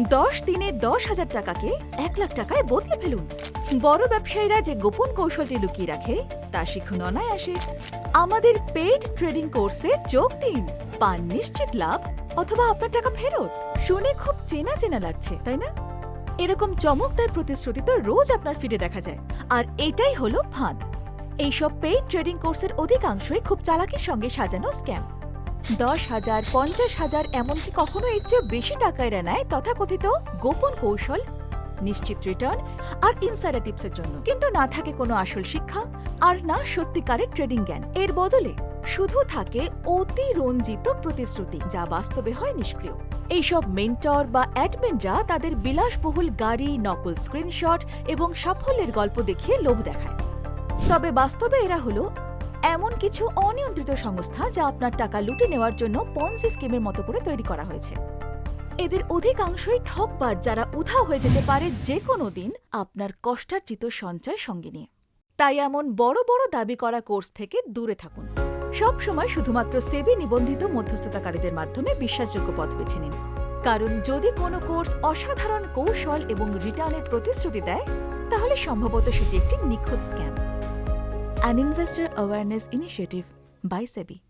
দশ দিনে দশ হাজার টাকাকে এক লাখ টাকায় বদলে ফেলুন। বড় ব্যবসায়ীরা যে গোপন কৌশলটি লুকিয়ে রাখে, তা শিখুন অনায়াসে। আমাদের পেইড ট্রেডিং কোর্সে যোগ দিন। পান নিশ্চিত লাভ অথবা আপনার টাকা ফেরত। শুনে খুব চেনা চেনা লাগছে, তাই না? এরকম চমকদার প্রতিশ্রুতি তো রোজ আপনার ফিরে দেখা যায়। আর এটাই হলো ফাঁদ। এইসব পেইড ট্রেডিং কোর্সের অধিকাংশই খুব চালাকির সঙ্গে সাজানো স্ক্যাম দশ হাজার, পঞ্চাশ হাজার, এমনকি কখনো এর চেয়েও বেশি টাকা এরা নেয় তথাকথিত গোপন কৌশল, নিশ্চিত রিটার্ন আর ইনসাইডার টিপসের জন্য। কিন্তু না থাকে কোনো আসল শিক্ষা আর না সত্যিকারের ট্রেডিং জ্ঞান। এর বদলে শুধু থাকে অতি রঞ্জিত প্রতিশ্রুতি, যা বাস্তবে হয় নিষ্ক্রিয়। এইসব মেন্টর বা অ্যাডমিনরা তাদের বিলাসবহুল গাড়ি, নকল স্ক্রিনশট এবং সাফল্যের গল্প দেখিয়ে লোভ দেখায়। তবে বাস্তবে এরা হলো এমন কিছু অনিয়ন্ত্রিত সংস্থা যা আপনার টাকা লুটে নেওয়ার জন্য পন্সি স্কিমের মতো করে তৈরি করা হয়েছে। এদের অধিকাংশই ঠকবাজ যারা উধাও হয়ে যেতে পারে যে কোনো দিন আপনার কষ্টার্জিত সঞ্চয় সঙ্গে নিয়ে। তাই এমন বড় বড় দাবি করা কোর্স থেকে দূরে থাকুন। সব সময় শুধুমাত্র সেবি নিবন্ধিত মধ্যস্থতাকারীদের মাধ্যমে বিশ্বাসযোগ্য পথ বেছে নিন। কারণ যদি কোনো কোর্স অসাধারণ কৌশল এবং রিটার্নের প্রতিশ্রুতি দেয়, তাহলে সম্ভবত সেটি একটি নিখুঁত scam. an investor awareness initiative by SEBI.